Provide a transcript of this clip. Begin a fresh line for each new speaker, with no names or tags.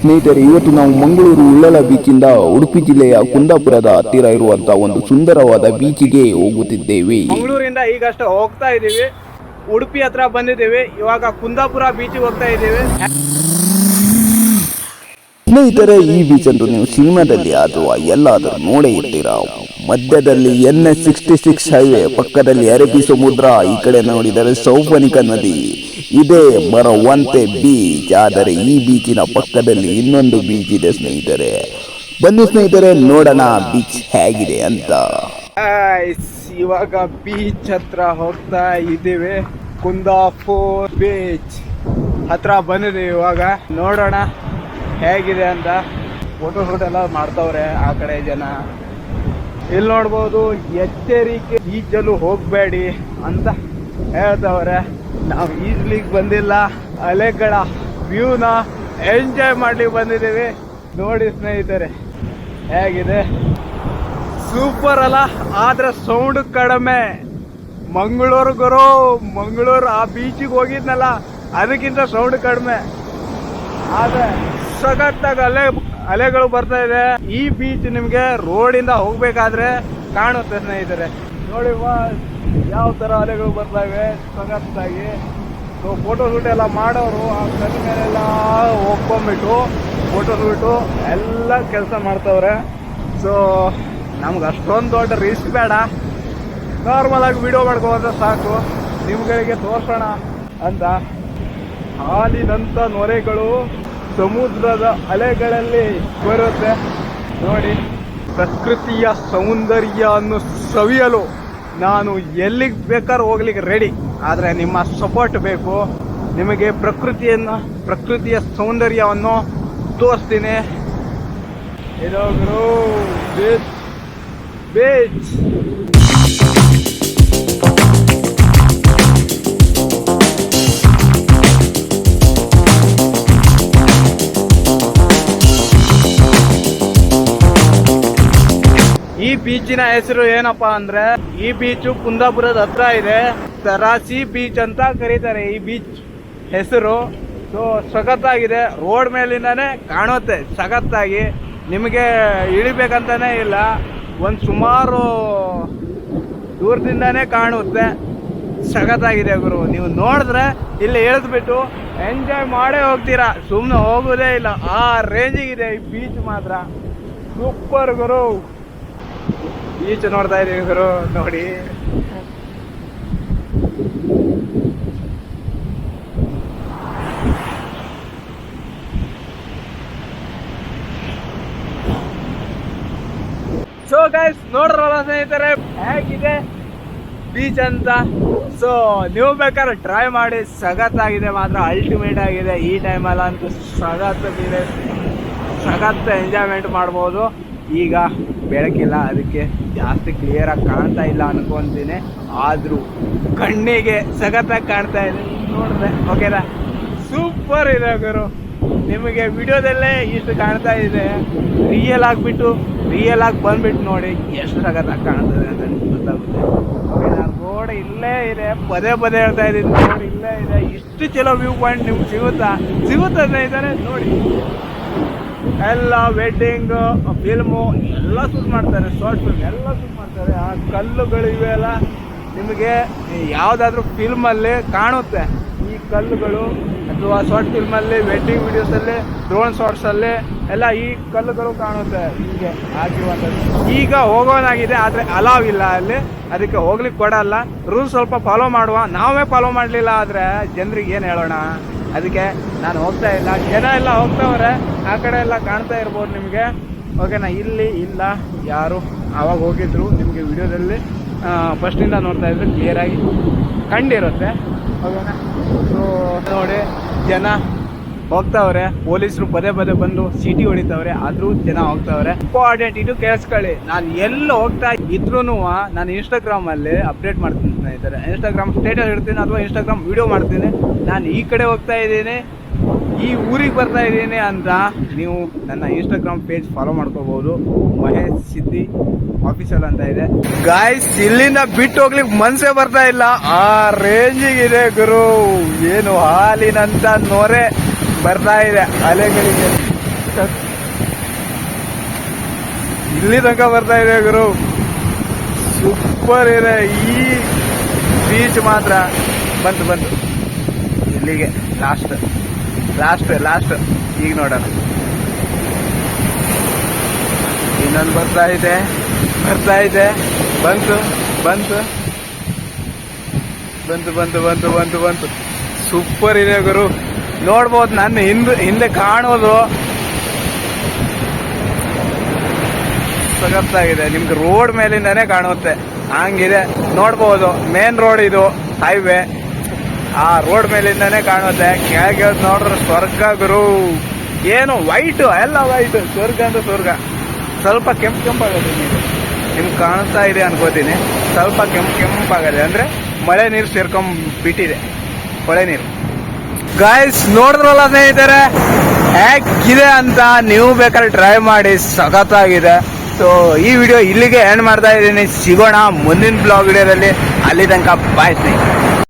ಸ್ನೇಹಿತರೆ ಇವತ್ತು ನಾವು ಮಂಗಳೂರು ಉಳ್ಳಲ ಬೀಚಿಂದ ಉಡುಪಿ ಜಿಲ್ಲೆಯ ಕುಂದಾಪುರದ ಹತ್ತಿರ ಇರುವಂತಹ ಒಂದು ಸುಂದರವಾದ ಬೀಚಿಗೆ ಹೋಗುತ್ತಿದ್ದೇವೆ.
ಮಂಗಳೂರಿಂದ ಈಗಷ್ಟೇ ಹೋಗ್ತಾ ಇದ್ದೀವಿ. ಉಡುಪಿ ಹತ್ರ ಬಂದಿದ್ದೀವಿ. ಇವಾಗ ಕುಂದಾಪುರ ಬೀಚಿಗೆ ಹೋಗ್ತಾ ಇದ್ದೇವೆ.
ಸ್ನೇಹಿತರೆ ಈ ಬೀಚ್ ಅಂತೂ ನೀವು ಸಿನಿಮಾದಲ್ಲಿ ಅಥವಾ ಎಲ್ಲಾದರೂ ನೋಡೇ ಇರ್ತೀರಾ? ಮಧ್ಯದಲ್ಲಿ N S sixty six highway ಪಕ್ಕದಲ್ಲಿ ಅರಬ್ಬಿ ಸಮುದ್ರ ಈ ಕಡೆ ನೋಡಿದರೆ ಸೌಪನಿಕ ನದಿ. ಇದೇ ಬರುವಂತೆ ಬೀಚ್ ಆದರೆ ಈ ಬೀಚಿನ ಪಕ್ಕದಲ್ಲಿ ಇನ್ನೊಂದು ಬೀಚ್ ಇದೆ ಸ್ನೇಹಿತರೆ. ಬನ್ನಿ ಸ್ನೇಹಿತರೆ, ನೋಡೋಣ ಬೀಚ್ ಹೇಗಿದೆ ಅಂತ.
ಇವಾಗ ಬೀಚ್ ಹತ್ರ ಹೋಗ್ತಾ ಇದ್ದೀವಿ. ಕುಂದಾಪುರ್ ಬೀಚ್ ಹತ್ರ ಬಂದಿದೆ ಇವಾಗ. ನೋಡೋಣ ಹೇಗಿದೆ ಅಂತ. ಫೋಟೋ ಶೂಟ್ ಎಲ್ಲ ಮಾಡ್ತವ್ರೆ ಆ ಕಡೆ ಜನ. ಇಲ್ಲಿ ನೋಡ್ಬೋದು ಎಚ್ಚರಿಕೆ ಈಜಲು ಹೋಗಬೇಡಿ ಅಂತ ಹೇಳ್ತವ್ರೆ. ನಾವು ಈಜ್ಲಿಕ್ಕೆ ಬಂದಿಲ್ಲ ಅಲೆಗಳ ವ್ಯೂನ ಎಂಜಾಯ್ ಮಾಡ್ಲಿಕ್ಕೆ ಬಂದಿದ್ದೀವಿ. ನೋಡಿ ಸ್ನೇಹಿತರೆ, ಹೇಗಿದೆ? ಸೂಪರ್ ಅಲ್ಲ, ಆದ್ರೆ ಸೌಂಡ್ ಕಡಿಮೆ. ಮಂಗಳೂರು ಗುರು, ಮಂಗಳೂರು ಆ ಬೀಚಿಗೆ ಹೋಗಿದ್ನಲ್ಲ, ಅದಕ್ಕಿಂತ ಸೌಂಡ್ ಕಡಿಮೆ. ಆದ್ರೆ ಸಖತ್ತಾಗಿ ಅಲೆ ಅಲೆಗಳು ಬರ್ತಾ ಇದೆ. ಈ ಬೀಚ್ ನಿಮ್ಗೆ ರೋಡಿಂದ ಹೋಗ್ಬೇಕಾದ್ರೆ ಕಾಣುತ್ತೆ ಸ್ನೇಹಿತರೆ. ನೋಡಿ ಯಾವ ತರ ಅಲೆಗಳು ಬರ್ತಾವೆ ಸಖತ್ತಾಗಿ ಸೊ ಫೋಟೋ ಶೂಟ್ ಎಲ್ಲ ಮಾಡೋರು, ಆ ಕಲ್ ಮೇಲೆಲ್ಲ ಹೋಗ್ಕೊಂಬಿಟ್ಟು ಫೋಟೋ ಶೂಟು ಎಲ್ಲ ಕೆಲಸ ಮಾಡ್ತವ್ರೆ. ಸೊ ನಮ್ಗೆ ಅಷ್ಟೊಂದು ದೊಡ್ಡ ರಿಸ್ಕ್ ಬೇಡ. ನಾರ್ಮಲ್ ಆಗಿ ವಿಡಿಯೋ ಮಾಡ್ಕೋದ್ರೆ ಸಾಕು. ನಿಮ್ಗಳಿಗೆ ತೋರ್ಸೋಣ ಅಂತ. ಹಾಲಿನಂಥ ನೊರೆಗಳು ಸಮುದ್ರದ ಅಲೆಗಳಲ್ಲಿ ಬರುತ್ತೆ. ನೋಡಿ, ಪ್ರಕೃತಿಯ ಸೌಂದರ್ಯವನ್ನು ಸವಿಯಲು ನಾನು ಎಲ್ಲಿಗೆ ಬೇಕಾದ್ರೂ ಹೋಗ್ಲಿಕ್ಕೆ ರೆಡಿ ಆದರೆ ನಿಮ್ಮ ಸಪೋರ್ಟ್ ಬೇಕು. ನಿಮಗೆ ಪ್ರಕೃತಿಯನ್ನು, ಪ್ರಕೃತಿಯ ಸೌಂದರ್ಯವನ್ನು ತೋರಿಸ್ತೀನಿ. ಇದು ಬೀಚ್ ಬೀಚ್ ಈ ಬೀಚಿನ ಹೆಸರು ಏನಪ್ಪಾ ಅಂದ್ರೆ ಈ ಬೀಚು ಕುಂದಾಪುರದ ಹತ್ರ ಇದೆ. ತರಾಸಿ ಬೀಚ್ ಅಂತ ಕರೀತಾರೆ ಈ ಬೀಚ್ ಹೆಸರು. ಸೊ ಸಖತ್ತಾಗಿದೆ. ರೋಡ್ ಮೇಲಿಂದಾನೆ ಕಾಣುತ್ತೆ. ಸಖತ್ತಾಗಿ. ನಿಮಗೆ ಇಳಿಬೇಕಂತಾನೆ ಇಲ್ಲ. ಒಂದು ಸುಮಾರು ದೂರದಿಂದಾನೇ ಕಾಣುತ್ತೆ. ಸಖತ್ತಾಗಿದೆ ಗುರು. ನೀವು ನೋಡಿದ್ರೆ ಇಲ್ಲಿ ಇಳಿದ್ಬಿಟ್ಟು ಎಂಜಾಯ್ ಮಾಡೇ ಹೋಗ್ತೀರಾ. ಸುಮ್ಮನೆ ಹೋಗೋದೇ ಇಲ್ಲ. ಆ ರೇಂಜಿಗಿದೆ ಈ ಬೀಚ್ ಮಾತ್ರ. ಸೂಪರ್ ಗುರು. ಬೀಚ್ ನೋಡ್ತಾ ಇದೀವಿ ಗುರು, ನೋಡಿ. ಸೊ ಗೈಸ್ ನೋಡ್ರಲ್ಲ ಸ್ನೇಹಿತರೆ, ಹೇಗಿದೆ? ಬೀಚ್ ಅಂತ. ಸೊ ನೀವು ಬೇಕಾದ್ರೆ ಟ್ರೈ ಮಾಡಿ, ಸಖತ್ತಾಗಿದೆ ಮಾತ್ರ ಅಲ್ಟಿಮೇಟ್ ಆಗಿದೆ. ಈ ಟೈಮಲ್ಲ ಅಂತೂ ಇದೆ. ಸಖತ್ ಎಂಜಾಯ್ಮೆಂಟ್ ಮಾಡ್ಬೋದು. ಈಗ ಬೆಳಕಿಲ್ಲ, ಅದಕ್ಕೆ ಜಾಸ್ತಿ ಕ್ಲಿಯರ್ ಆಗಿ ಕಾಣ್ತಾ ಇಲ್ಲ ಅನ್ಕೊಂತೀನಿ. ಆದರೂ ಕಣ್ಣಿಗೆ ಸಖತ್ತಾಗಿ ಕಾಣ್ತಾ ಇದೆ. ನೋಡಿದ್ರೆ ಓಕೆನಾ ಸೂಪರ್ ಇದೆ ಗುರು. ನಿಮಗೆ ವಿಡಿಯೋದಲ್ಲೇ ಇಷ್ಟು ಕಾಣ್ತಾ ಇದೆ. ರಿಯಲ್ ಆಗಿಬಿಟ್ಟು ರಿಯಲ್ ಆಗಿ ಬಂದ್ಬಿಟ್ಟು ನೋಡಿ ಎಷ್ಟು ಸಖತ್ತಾಗಿ ಕಾಣ್ತದೆ ಅಂತ ಗೊತ್ತಾಗುತ್ತೆ. ಓಕೆನಾ ರೋಡ್ ಇಲ್ಲೇ ಇದೆ. ಪದೇ ಪದೇ ಹೇಳ್ತಾ ಇದ್ದೀನಿ. ರೋಡ್ ಇಲ್ಲೇ ಇದೆ. ಇಷ್ಟು ಚಲೋ ವ್ಯೂ ಪಾಯಿಂಟ್ ನಿಮ್ಗೆ ಸಿಗುತ್ತಾ? ಸಿಗುತ್ತಾ ಇದ್ದಾರೆ ನೋಡಿ. ಎಲ್ಲ ವೆಡ್ಡಿಂಗ್ ಫಿಲ್ಮು ಎಲ್ಲ ಶೂಟ್ ಮಾಡ್ತಾರೆ ಶಾರ್ಟ್ ಫಿಲ್ಮ್ ಎಲ್ಲ ಶೂಟ್ ಮಾಡ್ತಾರೆ. ಆ ಕಲ್ಲುಗಳು ಇವೆಲ್ಲ ನಿಮಗೆ ಯಾವುದಾದ್ರೂ ಫಿಲ್ಮಲ್ಲಿ ಕಾಣುತ್ತೆ. ಈ ಕಲ್ಲುಗಳು ಅಥವಾ ಶಾರ್ಟ್ ಫಿಲ್ಮಲ್ಲಿ ವೆಡ್ಡಿಂಗ್ ವಿಡಿಯೋಸಲ್ಲಿ ಡ್ರೋನ್ ಶಾರ್ಟ್ಸಲ್ಲಿ ಎಲ್ಲ ಈ ಕಲ್ಲುಗಳು ಕಾಣುತ್ತೆ. ಹೀಗೆ ಆಗಿರುವಂಥದ್ದು ಈಗ ಹೋಗೋನಾಗಿದೆ ಆದರೆ ಅಲಾವ್ ಇಲ್ಲ ಅಲ್ಲಿ. ಅದಕ್ಕೆ ಹೋಗ್ಲಿಕ್ಕೆ ಕೊಡಲ್ಲ. ರೂಲ್ಸ್ ಸ್ವಲ್ಪ ಫಾಲೋ ಮಾಡುವ. ನಾವೇ ಫಾಲೋ ಮಾಡಲಿಲ್ಲ ಆದರೆ ಜನರಿಗೆ ಏನು ಹೇಳೋಣ? ಅದಕ್ಕೆ ನಾನು ಹೋಗ್ತಾ ಇಲ್ಲ. ಜನ ಎಲ್ಲ ಹೋಗ್ತಾವ್ರೆ. ಆ ಕಡೆ ಎಲ್ಲ ಕಾಣ್ತಾ ಇರ್ಬೋದು ನಿಮಗೆ. ಓಕೆನಾ ಇಲ್ಲಿ ಇಲ್ಲ, ಯಾರು ಆವಾಗ ಹೋಗಿದ್ರು ನಿಮಗೆ ವಿಡಿಯೋದಲ್ಲಿ ಫಸ್ಟಿಂದ ನೋಡ್ತಾ ಇದ್ರೆ ಕ್ಲಿಯರಾಗಿ ಕಂಡಿರುತ್ತೆ. ಓಕೆನಾ ಸೊ ನೋಡಿ, ಜನ ಹೋಗ್ತಾವ್ರೆ, ಪೊಲೀಸರು ಪದೇ ಪದೇ ಬಂದು ಸಿಟಿ ಹೊಡಿತಾವ್ರೆ, ಆದ್ರೂ ಜನ ಹೋಗ್ತಾವ್ರೆ. ಇಂಪಾರ್ಟೆಂಟ್ ಇದು ಕೇಳಿಸ್ಕೊಳ್ಳಿ. ನಾನು ಎಲ್ಲ ಹೋಗ್ತಾ ಇದ್ರು ನಾನು ಇನ್ಸ್ಟಾಗ್ರಾಮ್ ಅಲ್ಲಿ ಅಪ್ಡೇಟ್ ಮಾಡ್ತೀನಿ ಸ್ನೇಹಿತರೆ. ಇನ್ಸ್ಟಾಗ್ರಾಮ್ ಸ್ಟೇಟಸ್ ಇಡ್ತೀನಿ ಅಥವಾ ಇನ್ಸ್ಟಾಗ್ರಾಮ್ ವಿಡಿಯೋ ಮಾಡ್ತೀನಿ. ನಾನು ಈ ಕಡೆ ಹೋಗ್ತಾ ಇದ್ದೀನಿ, ಈ ಊರಿಗೆ ಬರ್ತಾ ಇದ್ದೀನಿ ಅಂತ ನೀವು ನನ್ನ ಇನ್ಸ್ಟಾಗ್ರಾಮ್ ಪೇಜ್ ಫಾಲೋ ಮಾಡ್ಕೋಬಹುದು ಮಹೇಶ್ ಸಿದ್ದಿ ಆಫೀಸಲ್ ಅಂತ ಇದೆ. ಗಾಯ್ಸ್ ಇಲ್ಲಿಂದ ಬಿಟ್ಟು ಹೋಗ್ಲಿಕ್ಕೆ ಮನ್ಸೇ ಬರ್ತಾ ಇಲ್ಲ. ಆ ರೇಂಜಿಗಿದೆ ಗುರು. ಏನು ಹಾಲಿನಂತ ನೊರೆ. ಬರ್ತಾ ಇದೆ, ಅಲೆಗಳಿಗೆ. ಇಲ್ಲಿ ತನಕ ಬರ್ತಾ ಇದೆ ಗುರು. ಸೂಪರ್ ಇದೆ. ಈ ಬೀಚ್ ಮಾತ್ರ. ಬಂತು ಬಂತು. ಇಲ್ಲಿಗೆ ಲಾಸ್ಟ್ ಲಾಸ್ಟ್ ಲಾಸ್ಟ್ ಈಗ ನೋಡೋಣ. ಇನ್ನೊಂದು ಬರ್ತಾ ಇದೆ ಬರ್ತಾ ಇದೆ. ಬಂತು ಬಂತು. ಬಂತು ಬಂತು ಬಂತು ಬಂತು ಬಂತು. ಸೂಪರ್ ಇದೆ ಗುರು. ನೋಡ್ಬೋದು, ನನ್ನ ಹಿಂದೆ ಹಿಂದೆ ಕಾಣೋದು. ಸಗತ್ತಾಗಿದೆ, ನಿಮ್ಗೆ ರೋಡ್ ಮೇಲಿಂದಾನೇ ಕಾಣುತ್ತೆ. ಹಂಗಿದೆ, ನೋಡ್ಬೋದು ಮೇನ್ ರೋಡ್ ಇದು ಹೈವೇ ಆ ರೋಡ್ ಮೇಲಿಂದಾನೇ ಕಾಣುತ್ತೆ. ಕೆಳಗೆ ನೋಡ್ರೆ ಸ್ವರ್ಗ, ಗುರು. ಏನು ವೈಟು ಎಲ್ಲ ವೈಟು ಸ್ವರ್ಗ ಅಂದ್ರೆ ಸ್ವರ್ಗ. ಸ್ವಲ್ಪ ಕೆಂಪು ಕೆಂಪಾಗುತ್ತೆ ನೀರು ನಿಮ್ಗೆ. ಕಾಣಿಸ್ತಾ ಇದೆ ಅನ್ಕೋತೀನಿ. ಸ್ವಲ್ಪ ಕೆಂಪು ಕೆಂಪಾಗದೆ ಅಂದ್ರೆ ಮಳೆ ನೀರು ಸೇರ್ಕೊಂಬಿಟ್ಟಿದೆ. ಮಳೆ ನೀರು. ಗಾಯ್ಸ್ ನೋಡಿದ್ರಲ್ಲ ಸ್ನೇಹಿತರೆ? ಹೇಗಿದೆ ಅಂತ ನೀವು ಬೇಕಾದ್ರೆ ಟ್ರೈ ಮಾಡಿ, ಸಖತ್ತಾಗಿದೆ. ಸೊ ಈ ವಿಡಿಯೋ ಇಲ್ಲಿಗೆ ಎಂಡ್ ಮಾಡ್ತಾ ಇದ್ದೀನಿ. ಸಿಗೋಣ ಮುಂದಿನ ಬ್ಲಾಗ್ ವಿಡಿಯೋದಲ್ಲಿ ಅಲ್ಲಿ ತನಕ ಬಾಯ್ ಸ್ನೇಹಿತರೆ.